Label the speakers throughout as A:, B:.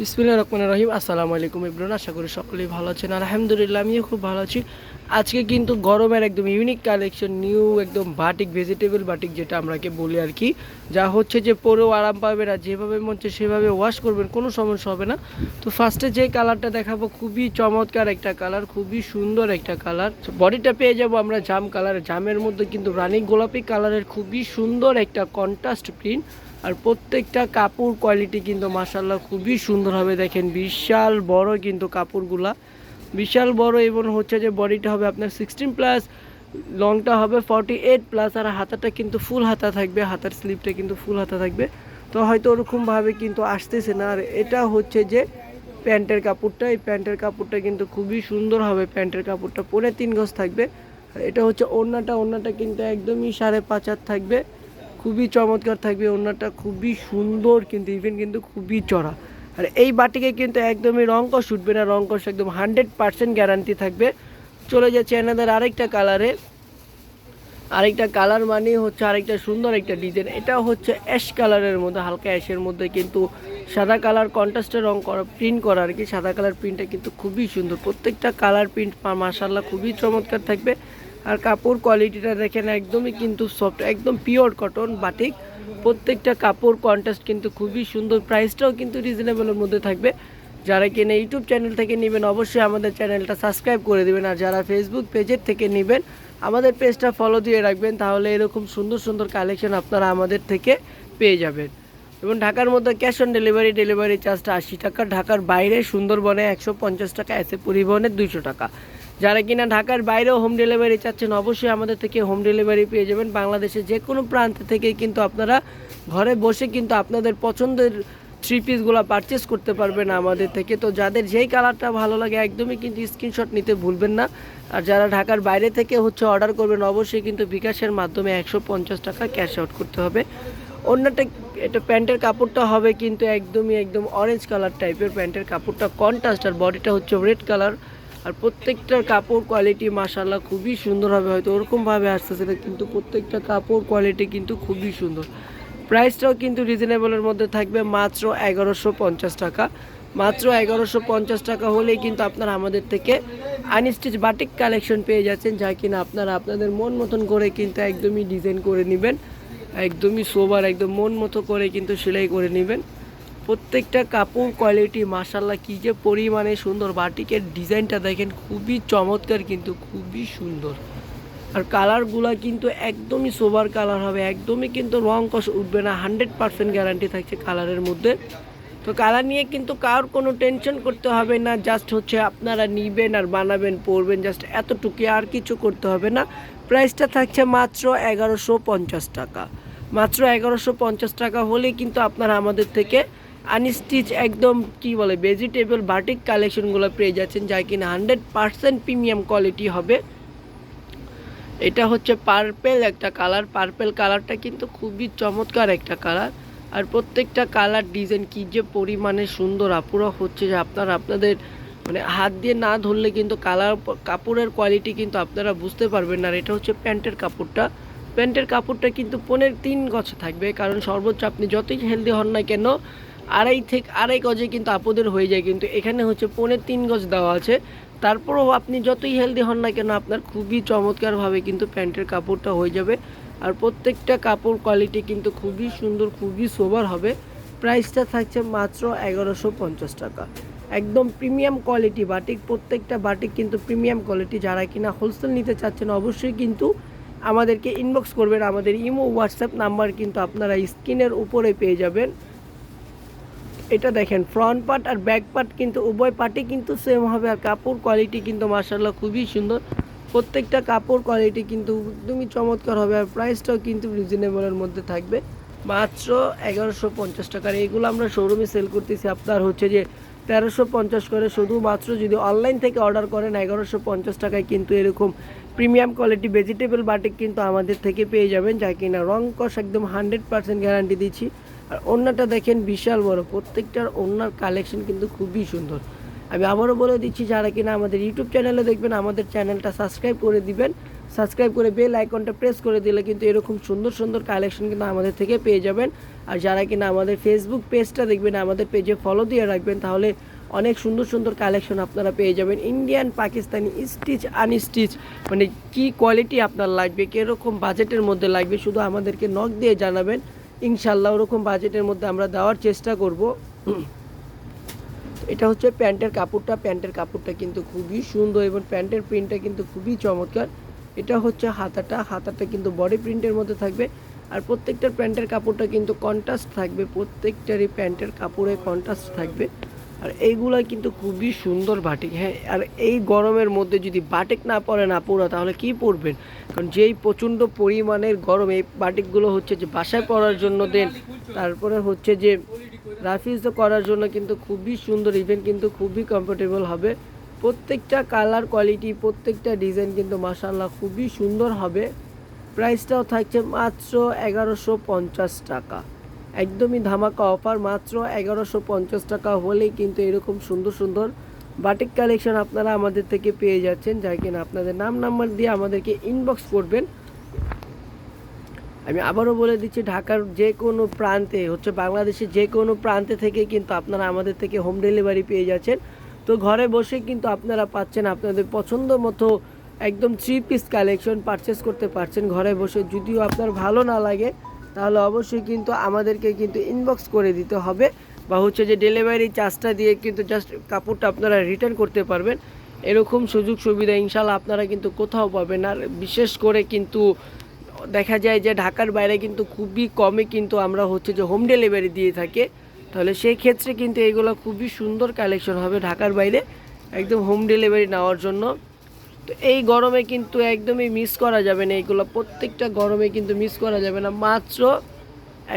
A: বিসমিল্লাহ রহমান রহিম। আসসালামু আলাইকুম ইবরুন, আশা করি সকলেই ভালো আছেন। আলহামদুলিল্লাহ, আমিও খুব ভালো আছি। আজকে কিন্তু গরমের একদম ইউনিক কালেকশন নিউ একদম বাটিক ভেজিটেবল বাটিক যেটা আমরাকে বলি আর কি। যা হচ্ছে যে পরেও আরাম পাবেন আর যেভাবে মন চায় সেভাবে ওয়াশ করবেন, কোনো সমস্যা হবে না। তো ফার্স্টে যে কালারটা দেখাবো, খুবই চমৎকার একটা কালার খুবই সুন্দর একটা কালার বডিটা পেয়ে যাব আমরা জাম কালার জামের মধ্যে কিন্তু রানী গোলাপি কালারের খুবই সুন্দর একটা কন্ট্রাস্ট প্রিন্ট আর প্রত্যেকটা কাপড় কোয়ালিটি কিন্তু মাসাল্লাহ খুবই সুন্দর হবে। দেখেন বিশাল বড় কিন্তু কাপড়গুলা। বিশাল বড় এবং হচ্ছে যে বডিটা হবে আপনার সিক্সটিন প্লাস লংটা হবে ফর্টি এইট প্লাস আর হাতাটা কিন্তু ফুল হাতা থাকবে, হাতার স্লিপটা কিন্তু ফুল হাতা থাকবে। তো হয়তো ওরকমভাবে কিন্তু আসতেছে না। আর এটা হচ্ছে যে প্যান্টের কাপড়টা, এই প্যান্টের কাপড়টা কিন্তু খুবই সুন্দর হবে। প্যান্টের কাপড়টা পরে তিন গজ থাকবে। এটা হচ্ছে ওড়নাটা ওড়নাটা কিন্তু একদমই সাড়ে পাঁচ থাকবে। খুবই চমৎকার থাকবে, ওড়নাটা খুবই সুন্দর কিন্তু ইভেন কিন্তু খুবই চড়া। আর এই বাটিকে কিন্তু একদমই রঙ্কশ উঠবে না রঙ্কশ একদম হান্ড্রেড পার্সেন্ট গ্যারান্টি থাকবে। চলে যাচ্ছে এনাদের আরেকটা কালারে আরেকটা কালার মানে হচ্ছে আরেকটা সুন্দর একটা ডিজাইন এটা হচ্ছে অ্যাশ কালারের মধ্যে, হালকা অ্যাশের মধ্যে কিন্তু সাদা কালার কন্ট্রাস্টে রং করা প্রিন্ট করা আর কি, সাদা কালার প্রিন্টটা কিন্তু খুবই সুন্দর। প্রত্যেকটা কালার প্রিন্ট মাসাল্লাহ খুবই চমৎকার থাকবে। আর কাপড় কোয়ালিটিটা দেখেন, একদমই কিন্তু সফট একদম পিওর কটন বাটিক প্রত্যেকটা কাপড় কন্ট্রাস্ট কিন্তু খুবই সুন্দর প্রাইসটাও কিন্তু রিজনেবলের মধ্যে থাকবে। যারা কিনা ইউটিউব চ্যানেল থেকে নেবেন, অবশ্যই আমাদের চ্যানেলটা সাবস্ক্রাইব করে দেবেন। আর যারা ফেসবুক পেজের থেকে নেবেন, আমাদের পেজটা ফলো দিয়ে রাখবেন, তাহলে এরকম সুন্দর সুন্দর কালেকশন আপনারা আমাদের থেকে পেয়ে যাবেন। এবং ঢাকার মধ্যে ক্যাশ অন ডেলিভারি ডেলিভারি চার্জটা আশি টাকা। ঢাকার বাইরে সুন্দরবনে একশো পঞ্চাশ টাকা এসে পরিবহনের দুইশো টাকা। যারা কিনা ঢাকার বাইরেও হোম ডেলিভারি চাচ্ছেন, অবশ্যই আমাদের থেকে হোম ডেলিভারি পেয়ে যাবেন। বাংলাদেশের যে কোনো প্রান্ত থেকে কিন্তু আপনারা ঘরে বসে কিন্তু আপনাদের পছন্দের থ্রি পিসগুলো পারচেস করতে পারবেন আমাদের থেকে। তো যাদের যেই কালারটা ভালো লাগে, একদমই কিন্তু স্ক্রিনশট নিতে ভুলবেন না। আর যারা ঢাকার বাইরে থেকে হচ্ছে অর্ডার করবেন, অবশ্যই কিন্তু বিকাশের মাধ্যমে একশো পঞ্চাশ টাকা ক্যাশ আউট করতে হবে। অন্যটা এটা প্যান্টের কাপড়টা হবে কিন্তু একদমই, একদম অরেঞ্জ কালার টাইপের প্যান্টের কাপড়টা। কন্ট্রাস্ট আর বডিটা হচ্ছে রেড কালার আর প্রত্যেকটার কাপড় কোয়ালিটি মাসাল্লাহ খুবই সুন্দর হবে। হয়তো ওরকমভাবে আসতেছে না কিন্তু প্রত্যেকটা কাপড় কোয়ালিটি কিন্তু খুবই সুন্দর। প্রাইসটাও কিন্তু রিজনেবলের মধ্যে থাকবে মাত্র এগারোশো পঞ্চাশ টাকা। মাত্র এগারোশো পঞ্চাশ টাকা হলেই কিন্তু আপনারা আমাদের থেকে আনস্টিচ বাটিক কালেকশন পেয়ে যাচ্ছেন, যা কিনা আপনারা আপনাদের মন মতন করে কিন্তু একদমই ডিজাইন করে নেবেন। একদমই সোবার একদম মন মতো করে কিন্তু সেলাই করে নেবেন। প্রত্যেকটা কাপড় কোয়ালিটি মাসাল্লাহ কী যে পরিমাণে সুন্দর। বাটিকের ডিজাইনটা দেখেন, খুবই চমৎকার কিন্তু, খুবই সুন্দর। আর কালারগুলো কিন্তু একদমই সোবার কালার হবে, একদমই কিন্তু রং কষ উঠবে না হান্ড্রেড পার্সেন্ট গ্যারান্টি থাকছে কালারের মধ্যে। তো কালার নিয়ে কিন্তু কার কোনো টেনশন করতে হবে না জাস্ট হচ্ছে আপনারা নিবেন আর বানাবেন, পরবেন জাস্ট এতটুকু আর কিছু করতে হবে না। প্রাইসটা থাকছে মাত্র এগারোশো পঞ্চাশ টাকা। মাত্র এগারোশো পঞ্চাশ টাকা হলে কিন্তু আপনারা আমাদের থেকে আনস্টিচ একদম কি বলে ভেজিটেবল বাটিক কালেকশনগুলো পেয়ে যাচ্ছেন, যা কিনা হান্ড্রেড পার্সেন্ট প্রিমিয়াম কোয়ালিটি হবে। এটা হচ্ছে পার্পেল একটা কালার পার্পেল কালারটা কিন্তু খুবই চমৎকার একটা কালার আর প্রত্যেকটা কালার ডিজাইন কি যে পরিমাণে সুন্দর, আপুরা হচ্ছে যে আপনারা আপনাদের মানে হাত দিয়ে না ধরলে কিন্তু কালার কাপড়ের কোয়ালিটি কিন্তু আপনারা বুঝতে পারবেন না। আর এটা হচ্ছে প্যান্টের কাপড়টা। প্যান্টের কাপড়টা কিন্তু পনেরো তিন গছ থাকবে, কারণ সর্বোচ্চ আপনি যতই হেলদি হন না কেন আড়াই থেকে, আড়াই গজে কিন্তু আপদের হয়ে যায়। কিন্তু এখানে হচ্ছে পনেরো তিন গজ দেওয়া আছে। তারপরেও আপনি যতই হেলদি হন না কেন, আপনার খুবই চমৎকারভাবে কিন্তু প্যান্টের কাপড়টা হয়ে যাবে। আর প্রত্যেকটা কাপড় কোয়ালিটি কিন্তু খুবই সুন্দর, খুবই সোবার হবে। প্রাইসটা থাকছে মাত্র এগারোশো পঞ্চাশ টাকা। একদম প্রিমিয়াম কোয়ালিটি বাটিক প্রত্যেকটা বাটিক কিন্তু প্রিমিয়াম কোয়ালিটি যারা কিনা হোলসেল নিতে চাচ্ছেন, অবশ্যই কিন্তু আমাদেরকে ইনবক্স করবেন। আমাদের ইমো হোয়াটসঅ্যাপ নাম্বার কিন্তু আপনারা স্ক্রিনের উপরে পেয়ে যাবেন। এটা দেখেন ফ্রন্ট পার্ট আর ব্যাক পার্ট কিন্তু উভয় পার্টই কিন্তু সেম হবে আর কাপড় কোয়ালিটি কিন্তু মার্শাল্লাহ খুবই সুন্দর। প্রত্যেকটা কাপড় কোয়ালিটি কিন্তু একদমই চমৎকার হবে আর প্রাইসটাও কিন্তু রিজনেবলের মধ্যে থাকবে। মাত্র এগারোশো পঞ্চাশ টাকার। এইগুলো আমরা শোরুমে সেল করতেছি। আপনার হচ্ছে যে তেরোশো পঞ্চাশ করে শুধুমাত্র যদি অনলাইন থেকে অর্ডার করেন, এগারোশো পঞ্চাশ টাকায় কিন্তু এরকম প্রিমিয়াম কোয়ালিটি ভেজিটেবল বাটিক কিন্তু আমাদের থেকে পেয়ে যাবেন, যা কিনা রং কষ একদম হান্ড্রেড পার্সেন্ট গ্যারান্টি দিচ্ছি। আর ওড়নাটা দেখেন বিশাল বড়, প্রত্যেকটার ওড়নার কালেকশন কিন্তু খুবই সুন্দর। আমি আবারও বলে দিচ্ছি, যারা কিনা আমাদের ইউটিউব চ্যানেলে দেখবেন, আমাদের চ্যানেলটা সাবস্ক্রাইব করে দিবেন। সাবস্ক্রাইব করে বেল আইকনটা প্রেস করে দিলে কিন্তু এরকম সুন্দর সুন্দর কালেকশন কিন্তু আমাদের থেকে পেয়ে যাবেন। আর যারা কিনা আমাদের ফেসবুক পেজটা দেখবেন, আমাদের পেজে ফলো দিয়ে রাখবেন, তাহলে অনেক সুন্দর সুন্দর কালেকশন আপনারা পেয়ে যাবেন। ইন্ডিয়ান পাকিস্তানি স্টিচ আনস্টিচ মানে কি কোয়ালিটি আপনার লাগবে, কীরকম বাজেটের মধ্যে লাগবে, শুধু আমাদেরকে নক দিয়ে জানাবেন। ইনশাল্লাহ ওরকম বাজেটের মধ্যে আমরা দেওয়ার চেষ্টা করব। এটা হচ্ছে প্যান্টের কাপড়টা প্যান্টের কাপড়টা কিন্তু খুবই সুন্দর এবং প্যান্টের প্রিন্টটা কিন্তু খুবই চমৎকার। এটা হচ্ছে হাতাটা হাতাটা কিন্তু বডি প্রিন্টের মধ্যে থাকবে। আর প্রত্যেকটার প্যান্টের কাপড়টা কিন্তু কন্ট্রাস্ট থাকবে, প্রত্যেকটারই প্যান্টের কাপড়ে কন্ট্রাস্ট থাকবে। আর এইগুলো কিন্তু খুবই সুন্দর বাটিক হ্যাঁ আর এই গরমের মধ্যে যদি বাটিক না পরেন আপুরা তাহলে কি পরবেন? কারণ যেই প্রচণ্ড পরিমাণের গরম, এই বাটিকগুলো হচ্ছে যে বাসায় পরার জন্য দেন, তারপরে হচ্ছে যে রাফিজ করার জন্য কিন্তু খুবই সুন্দর ইভেন কিন্তু খুবই কমফোর্টেবল হবে। প্রত্যেকটা কালার কোয়ালিটি প্রত্যেকটা ডিজাইন কিন্তু মাসাল্লাহ খুবই সুন্দর হবে। প্রাইসটাও থাকছে মাত্র এগারোশো পঞ্চাশ টাকা। একদমই ধামাকা অফার, মাত্র এগারোশো পঞ্চাশ টাকা হলেই কিন্তু এরকম সুন্দর সুন্দর বাটিক কালেকশন আপনারা আমাদের থেকে পেয়ে যাচ্ছেন যাই কিনা আপনাদের নাম নাম্বার দিয়ে আমাদেরকে ইনবক্স করবেন। আমি আবারও বলে দিচ্ছি, ঢাকার যে কোনো প্রান্তে, হচ্ছে বাংলাদেশের যে কোনো প্রান্তে থেকে কিন্তু আপনারা আমাদের থেকে হোম ডেলিভারি পেয়ে যাচ্ছেন। তো ঘরে বসে কিন্তু আপনারা পাচ্ছেন আপনাদের পছন্দ মতো একদম থ্রি পিস কালেকশন পারচেস করতে পারছেন ঘরে বসে। যদিও আপনার ভালো না লাগে তাহলে অবশ্যই কিন্তু আমাদেরকে কিন্তু ইনবক্স করে দিতে হবে বা হচ্ছে যে ডেলিভারি চার্জটা দিয়ে কিন্তু জাস্ট কাপড়টা আপনারা রিটার্ন করতে পারবেন। এরকম সুযোগ সুবিধা ইনশাল্লাহ আপনারা কিন্তু কোথাও পাবেন আর বিশেষ করে কিন্তু দেখা যায় যে ঢাকার বাইরে কিন্তু খুবই কমে কিন্তু আমরা হচ্ছে যে হোম ডেলিভারি দিয়ে থাকি। তাহলে সেই ক্ষেত্রে কিন্তু এগুলো খুবই সুন্দর কালেকশন হবে ঢাকার বাইরে। একদম হোম ডেলিভারি নেওয়ার জন্য। তো এই গরমে কিন্তু একদমই মিস করা যাবে না এইগুলো প্রত্যেকটা গরমে কিন্তু মিস করা যাবে না। মাত্র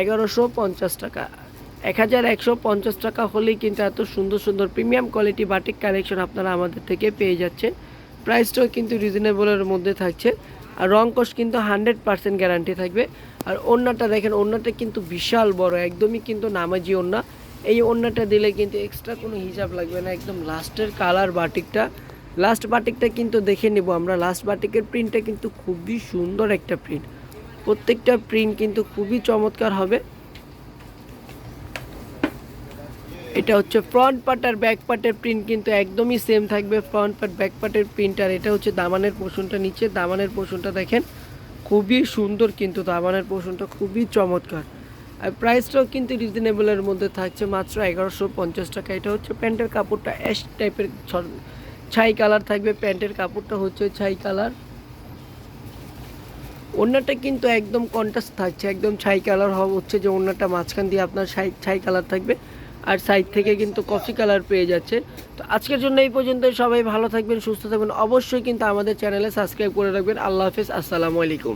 A: এগারোশো পঞ্চাশ টাকা। এক হাজার একশো পঞ্চাশ টাকা হলেই কিন্তু এত সুন্দর সুন্দর প্রিমিয়াম কোয়ালিটি বাটিক কালেকশন আপনারা আমাদের থেকে পেয়ে যাচ্ছেন। প্রাইসটাও কিন্তু রিজনেবলের মধ্যে থাকছে। আর রং রংকশ কিন্তু হান্ড্রেড পার্সেন্ট গ্যারান্টি থাকবে। আর ওড়নাটা দেখেন ওড়নাটা কিন্তু বিশাল বড়, একদমই কিন্তু নামাজি ওড়না এই ওড়নাটা দিলে কিন্তু এক্সট্রা কোনো হিসাব লাগবে না। একদম লাস্টের কালার বাটিকটা লাস্ট বাটিকটা কিন্তু দেখে নেব আমরা। লাস্ট বাটিকের প্রিন্টটা কিন্তু খুবই সুন্দর একটা প্রিন্ট প্রত্যেকটা প্রিন্ট কিন্তু খুবই চমৎকার হবে। এটা হচ্ছে ফ্রন্ট পার্ট আর ব্যাক পার্টের প্রিন্ট কিন্তু একদমই সেম থাকবে। ফ্রন্ট পার্ট ব্যাক পার্টের প্রিন্ট আর এটা হচ্ছে দামানের পোষণটা নিচে। দামানের পোষণটা দেখেন, খুবই সুন্দর কিন্তু দামানের পোষণটা খুবই চমৎকার। আর প্রাইসটাও কিন্তু রিজনেবলের মধ্যে থাকছে মাত্র এগারোশো পঞ্চাশ টাকা। এটা হচ্ছে প্যান্টের কাপড়টা অ্যাশ টাইপের ছাই কালার থাকবে, প্যান্টের কাপড়টা হচ্ছে ছাই কালার। ওনাটা কিন্তু একদম কন্ট্রাস্ট থাকছে, একদম ছাই কালার হচ্ছে যে ওনাটা মাঝখান দিয়ে আপনার ছাই ছাই কালার থাকবে আর সাইড থেকে কিন্তু কফি কালার পেয়ে যাচ্ছে। তো আজকের জন্য এই পর্যন্ত সবাই ভালো থাকবেন, সুস্থ থাকবেন। অবশ্যই কিন্তু আমাদের চ্যানেলে সাবস্ক্রাইব করে রাখবেন। আল্লাহ হাফিজ, আসসালামু আলাইকুম।